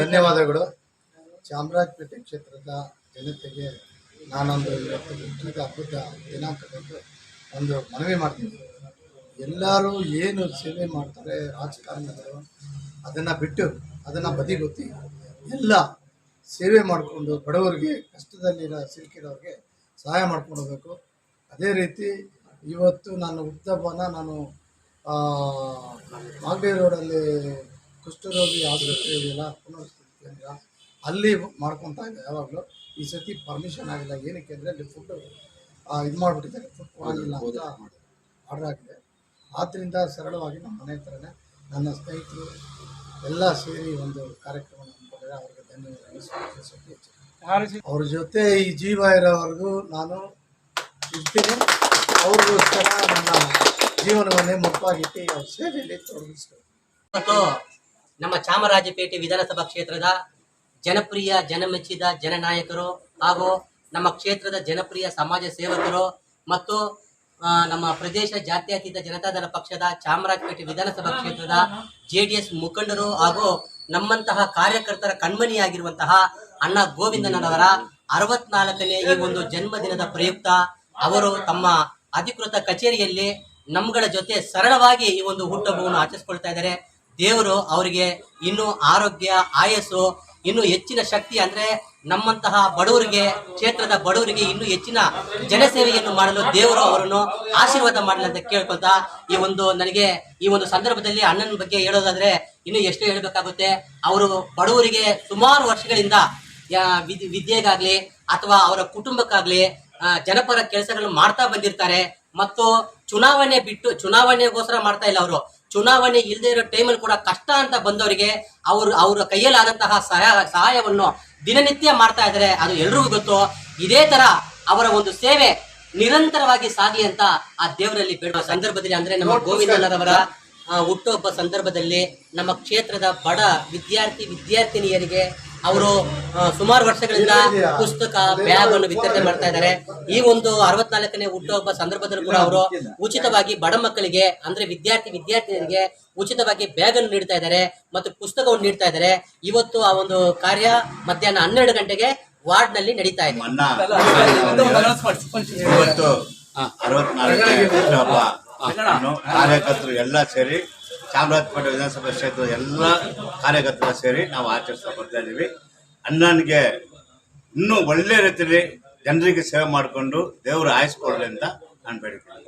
ಧನ್ಯವಾದಗಳು. ಚಾಮರಾಜಪೇಟೆ ಕ್ಷೇತ್ರದ ಜನತೆಗೆ ನಾನೊಂದು ಇವತ್ತು ಹುಟ್ಟಿದ ಹಬ್ಬದ ದಿನಾಂಕದಂದು ಒಂದು ಮನವಿ ಮಾಡ್ತೀನಿ. ಎಲ್ಲರೂ ಏನು ಸೇವೆ ಮಾಡ್ತಾರೆ ರಾಜಕಾರಣದವರು ಅದನ್ನು ಬಿಟ್ಟು, ಅದನ್ನು ಬದಿಗೊತ್ತಿ ಎಲ್ಲ ಸೇವೆ ಮಾಡಿಕೊಂಡು ಬಡವರಿಗೆ ಕಷ್ಟದಲ್ಲಿರೋ ಸಿಲುಕಿರೋರಿಗೆ ಸಹಾಯ ಮಾಡ್ಕೊಂಡು ಹೋಗಬೇಕು. ಅದೇ ರೀತಿ ಇವತ್ತು ನಾನು ಹುಟ್ಟುಹಬ್ಬನ ನಾನು ಮಾಗಡಿ ರೋಡಲ್ಲಿ ಕುಷ್ಠರೋಗಿ ಆಸ್ಪತ್ರೆ ಇದೆಯಲ್ಲ ಪುನರ್ವಸತಿ ಕೇಂದ್ರ ಅಲ್ಲಿ ಮಾಡ್ಕೊತಾ ಇದ್ದೆ ಯಾವಾಗಲೂ. ಈ ಸತಿ ಪರ್ಮಿಷನ್ ಆಗಿಲ್ಲ. ಏನಕ್ಕೆ ಅಂದರೆ ಅಲ್ಲಿ ಫುಡ್ ಇದು ಮಾಡಿಬಿಟ್ಟಿದ್ದಾರೆ. ಫುಡ್ ಆಗಿಲ್ಲ ಅಂತ ಆರ್ಡರ್ ಆಗಿದೆ ಆದ್ದರಿಂದ ಸರಳವಾಗಿ ನಮ್ಮ ಮನೆ ಹತ್ರನೇ ನನ್ನ ಸ್ನೇಹಿತರು ಎಲ್ಲ ಸೇರಿ ಒಂದು ಕಾರ್ಯಕ್ರಮ ಹಮ್ಮಿಕೊಂಡಿದ್ದಾರೆ. ಅವರಿಗೆ ಧನ್ಯವಾದಗಳು. ಅವ್ರ ಜೊತೆ ಈ ಜೀವ ಇರೋವರೆಗೂ ನಾನು ಇರ್ತೀನಿ. ಅವ್ರಿಗೋಸ್ಕರ ನನ್ನ ಜೀವನವನ್ನೇ ಮುಪ್ಪಾಗಿಟ್ಟು ಅವ್ರ ಸೇವೆಯಲ್ಲಿ ತೊಡಗಿಸ್ಬೇಕು ನಮ್ಮ ಚಾಮರಾಜಪೇಟೆ ವಿಧಾನಸಭಾ ಕ್ಷೇತ್ರದ ಜನಪ್ರಿಯ, ಜನಮೆಚ್ಚಿದ ಜನನಾಯಕರು ಹಾಗೂ ನಮ್ಮ ಕ್ಷೇತ್ರದ ಜನಪ್ರಿಯ ಸಮಾಜ ಸೇವಕರು ಮತ್ತು ನಮ್ಮ ಪ್ರದೇಶ ಜಾತ್ಯತೀತ ಜನತಾದಳ ಪಕ್ಷದ ಚಾಮರಾಜಪೇಟೆ ವಿಧಾನಸಭಾ ಕ್ಷೇತ್ರದ ಜೆ ಡಿ ಮುಖಂಡರು ಹಾಗೂ ನಮ್ಮಂತಹ ಕಾರ್ಯಕರ್ತರ ಕಣ್ಮಣಿಯಾಗಿರುವಂತಹ ಅಣ್ಣ ಗೋವಿಂದನವರ ಅರವತ್ನಾಲ್ಕನೇ ಈ ಒಂದು ಜನ್ಮದಿನದ ಪ್ರಯುಕ್ತ ಅವರು ತಮ್ಮ ಅಧಿಕೃತ ಕಚೇರಿಯಲ್ಲಿ ನಮ್ಗಳ ಜೊತೆ ಸರಳವಾಗಿ ಈ ಒಂದು ಹುಟ್ಟಹಬ್ಬವನ್ನು ಆಚರಿಸ್ಕೊಳ್ತಾ ಇದ್ದಾರೆ. ದೇವರು ಅವರಿಗೆ ಇನ್ನು ಆರೋಗ್ಯ, ಆಯಸ್ಸು, ಇನ್ನು ಹೆಚ್ಚಿನ ಶಕ್ತಿ ಅಂದ್ರೆ ನಮ್ಮಂತಹ ಬಡವರಿಗೆ, ಕ್ಷೇತ್ರದ ಬಡವರಿಗೆ ಇನ್ನೂ ಹೆಚ್ಚಿನ ಜನಸೇವೆಯನ್ನು ಮಾಡಲು ದೇವರು ಅವರನ್ನು ಆಶೀರ್ವಾದ ಮಾಡಲಿ ಅಂತ ಕೇಳ್ಕೊಳ್ತಾ ಈ ಒಂದು ನನಗೆ ಈ ಒಂದು ಸಂದರ್ಭದಲ್ಲಿ ಅಣ್ಣನ ಬಗ್ಗೆ ಹೇಳೋದಾದ್ರೆ ಇನ್ನು ಎಷ್ಟು ಹೇಳಬೇಕಾಗುತ್ತೆ. ಅವರು ಬಡವರಿಗೆ ಸುಮಾರು ವರ್ಷಗಳಿಂದ ವಿದ್ಯೆಗಾಗ್ಲಿ ಅಥವಾ ಅವರ ಕುಟುಂಬಕ್ಕಾಗ್ಲಿ ಜನಪರ ಕೆಲಸಗಳನ್ನು ಮಾಡ್ತಾ ಬಂದಿರ್ತಾರೆ. ಮತ್ತು ಚುನಾವಣೆ ಬಿಟ್ಟು, ಚುನಾವಣೆಗೋಸ್ಕರ ಮಾಡ್ತಾ ಇಲ್ಲ ಅವರು. ಚುನಾವಣೆ ಇಲ್ಲದೆ ಇರೋ ಟೈಮಲ್ಲಿ ಕೂಡ ಕಷ್ಟ ಅಂತ ಬಂದವರಿಗೆ ಅವರು ಅವರ ಕೈಯಲ್ಲಾದಂತಹ ಸಹಾಯ ಸಹಾಯವನ್ನು ದಿನನಿತ್ಯ ಮಾಡ್ತಾ ಇದ್ದಾರೆ. ಅದು ಎಲ್ರಿಗೂ ಗೊತ್ತು. ಇದೇ ತರ ಅವರ ಒಂದು ಸೇವೆ ನಿರಂತರವಾಗಿ ಸಾಗಿ ಅಂತ ಆ ದೇವರಲ್ಲಿ ಬೇಡುವ ಸಂದರ್ಭದಲ್ಲಿ ಅಂದ್ರೆ ನಮ್ಮ ಗೋವಿಂದನವರ ಹುಟ್ಟುಹಬ್ಬ ಸಂದರ್ಭದಲ್ಲಿ ನಮ್ಮ ಕ್ಷೇತ್ರದ ಬಡ ವಿದ್ಯಾರ್ಥಿ ವಿದ್ಯಾರ್ಥಿನಿಯರಿಗೆ ಅವರು ಸುಮಾರು ವರ್ಷಗಳಿಂದ ಪುಸ್ತಕ ಬ್ಯಾಗ್ ಅನ್ನು ವಿತರಣೆ ಮಾಡ್ತಾ ಇದ್ದಾರೆ. ಈ ಒಂದು ಅರವತ್ನಾಲ್ಕನೇ ಹುಟ್ಟುಹಬ್ಬ ಸಂದರ್ಭದಲ್ಲೂ ಕೂಡ ಅವರು ಉಚಿತವಾಗಿ ಬಡ ಮಕ್ಕಳಿಗೆ ಅಂದ್ರೆ ವಿದ್ಯಾರ್ಥಿ ವಿದ್ಯಾರ್ಥಿನಿಯರಿಗೆ ಉಚಿತವಾಗಿ ಬ್ಯಾಗ್ ಅನ್ನು ನೀಡ್ತಾ ಇದ್ದಾರೆ ಮತ್ತು ಪುಸ್ತಕವನ್ನು ನೀಡ್ತಾ ಇದ್ದಾರೆ. ಇವತ್ತು ಆ ಒಂದು ಕಾರ್ಯ ಮಧ್ಯಾಹ್ನ ಹನ್ನೆರಡು ಗಂಟೆಗೆ ವಾರ್ಡ್ನಲ್ಲಿ ನಡೀತಾ ಇದೆ. ಇವತ್ತು ಅರವತ್ನಾಲ್ಕನೇ ಹಬ್ಬ ಕಾರ್ಯಕರ್ತರು ಎಲ್ಲ ಸೇರಿ ಚಾಮರಾಜಪೇಟೆ ವಿಧಾನಸಭಾ ಕ್ಷೇತ್ರದ ಎಲ್ಲ ಕಾರ್ಯಕರ್ತರು ಸೇರಿ ನಾವು ಆಚರಿಸ್ತಾ ಬರ್ತಾ ಇದ್ದೀವಿ ಅಣ್ಣನಿಗೆ ಇನ್ನೂ ಒಳ್ಳೆ ರೀತಿಯಲ್ಲಿ ಜನರಿಗೆ ಸೇವೆ ಮಾಡಿಕೊಂಡು ದೇವರು ಆಯಿಸ್ಕೊಳ್ಳಿ ಅಂತ ನಾನು